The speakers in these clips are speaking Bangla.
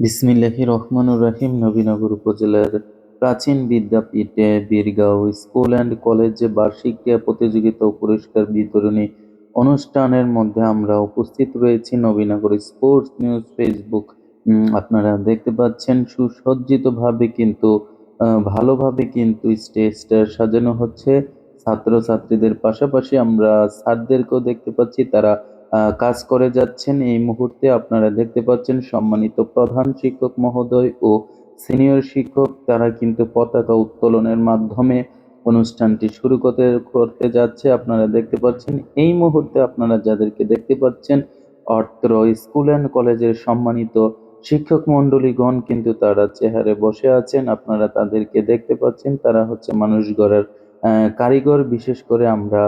বিসমিল্লাহির রহমানুর রাহিম, নবীনগর উপজেলার প্রাচীন বিদ্যাপীঠে বীরগাঁও স্কুল অ্যান্ড কলেজে বার্ষিক ক্রীড়া প্রতিযোগিতা ও পুরস্কার বিতরণী অনুষ্ঠানের মধ্যে আমরা উপস্থিত রয়েছি। Nabinagar sports news Facebook. আপনারা দেখতে পাচ্ছেন, সুসজ্জিতভাবে কিন্তু ভালোভাবে কিন্তু স্টেজটা সাজানো হচ্ছে। ছাত্রছাত্রীদের পাশাপাশি আমরা স্যারদেরকেও দেখতে পাচ্ছি। তারা কাজ করে যাচ্ছেন। এই মুহূর্তে আপনারা দেখতে পাচ্ছেন সম্মানিত প্রধান শিক্ষক মহোদয় ও সিনিয়র শিক্ষক, তারা কিন্তু পতাকা উত্তোলনের মাধ্যমে অনুষ্ঠানটি শুরু করতে করতে যাচ্ছে। আপনারা দেখতে পাচ্ছেন, এই মুহূর্তে আপনারা যাদেরকে দেখতে পাচ্ছেন অত্র স্কুল অ্যান্ড কলেজের সম্মানিত শিক্ষক মণ্ডলীগণ কিন্তু তারা চেহারে বসে আছেন। আপনারা তাদেরকে দেখতে পাচ্ছেন, তারা হচ্ছে মানুষ গড়ার কারিগর। বিশেষ করে আমরা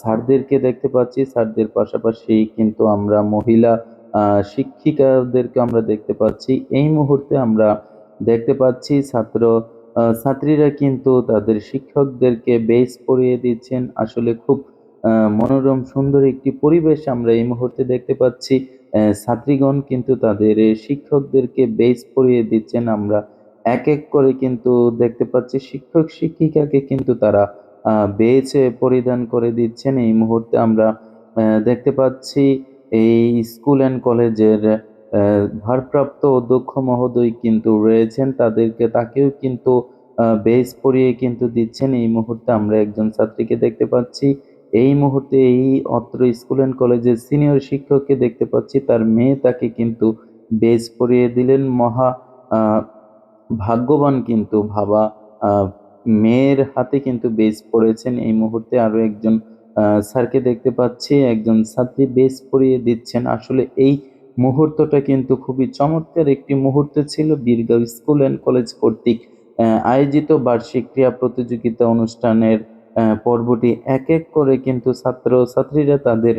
স্যারদেরকে দেখতে পাচ্ছি। স্যারদের পাশাপাশি কিন্তু আমরা মহিলা শিক্ষিকাদেরকে আমরা দেখতে পাচ্ছি। এই মুহূর্তে আমরা দেখতে পাচ্ছি ছাত্র ছাত্রীরা কিন্তু তাদের শিক্ষকদেরকে বেস পড়িয়ে দিচ্ছেন। আসলে খুব মনোরম, সুন্দর একটি পরিবেশ আমরা এই মুহূর্তে দেখতে পাচ্ছি। ছাত্রীগণ কিন্তু তাদের শিক্ষকদেরকে বেস পড়িয়ে দিচ্ছেন। আমরা এক এক করে কিন্তু দেখতে পাচ্ছি। শিক্ষক, শিক্ষিকাকে কিন্তু তারা বেচ পরিধান করে দিচ্ছেন। এই মুহূর্তে আমরা দেখতে পাচ্ছি এই স্কুল অ্যান্ড কলেজের ভারপ্রাপ্ত অধ্যক্ষ মহোদয় কিন্তু রয়েছেন। তাদেরকে, তাকেও কিন্তু বেস পরিয়ে কিন্তু দিচ্ছেন। এই মুহূর্তে আমরা একজন ছাত্রীকে দেখতে পাচ্ছি। এই মুহূর্তে এই অত্র স্কুল অ্যান্ড কলেজের সিনিয়র শিক্ষককে দেখতে পাচ্ছি। তার মেয়ে তাকে কিন্তু বেস পরিয়ে দিলেন। মহা ভাগ্যবান কিন্তু ভাবা মেয়ের হাতে কিন্তু বেস পড়েছেন। এই মুহূর্তে আরও একজন স্যারকে দেখতে পাচ্ছি। একজন ছাত্রী বেস পরিয়ে দিচ্ছেন। আসলে এই মুহূর্তটা কিন্তু খুবই চমৎকার একটি মুহূর্ত ছিল। বীরগাঁও স্কুল অ্যান্ড কলেজ কর্তৃক আয়োজিত বার্ষিক ক্রীড়া প্রতিযোগিতা অনুষ্ঠানের পর্বটি এক এক করে কিন্তু ছাত্র ছাত্রীরা তাদের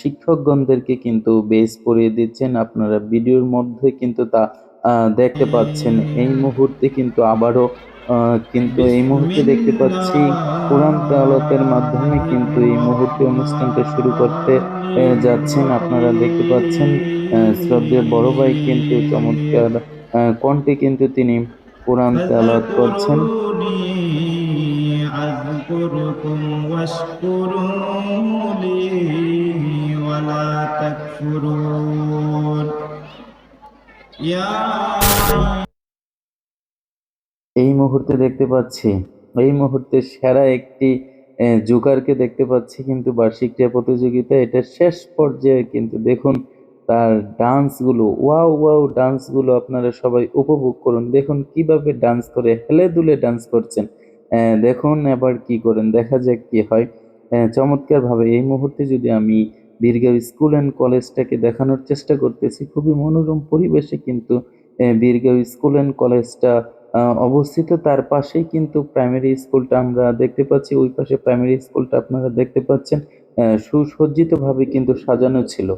শিক্ষকগণদেরকে কিন্তু বেস পরিয়ে দিচ্ছেন। আপনারা ভিডিওর মধ্যে কিন্তু তা দেখতে পাচ্ছেন। এই মুহূর্তে কিন্তু আবারও কিন্তু এই মুহূর্তে দেখতে পাচ্ছি কোরআন তালতের মাধ্যমে কিন্তু এই মুহূর্তে অনুষ্ঠানটা শুরু করতে যাচ্ছেন। আপনারা দেখতে পাচ্ছেন শ্রদ্ধে বড় ভাই কিন্তু চমৎকার কণ্ঠে কিন্তু তিনি কোরআন তালত করছেন। এই মুহূর্তে দেখতে পাচ্ছি, এই মুহূর্তে সেরা একটি জোকারকে দেখতে পাচ্ছি কিন্তু বার্ষিক ক্রীড়া প্রতিযোগিতা এটা শেষ পর্যায়ে কিন্তু দেখুন তার ডান্সগুলো, ওয়াও ওয়াও ডান্সগুলো আপনারা সবাই উপভোগ করুন। দেখুন কীভাবে ডান্স করে হেলে দুলে ডান্স করছেন। দেখুন এবার কি করেন, দেখা যাক কি হয়। চমৎকারভাবে এই মুহূর্তে যদি আমি বীরগাঁও স্কুল অ্যান্ড কলেজটাকে দেখানোর চেষ্টা করতেছি, খুবই মনোরম পরিবেশে কিন্তু বীরগাঁও স্কুল অ্যান্ড কলেজটা অবস্থিত। তার পাশেই কিন্তু প্রাইমারি স্কুলটা আমরা দেখতে পাচ্ছি। ওই পাশে প্রাইমারি স্কুলটা আপনারা দেখতে পাচ্ছেন। সুসজ্জিতভাবে কিন্তু সাজানো ছিল।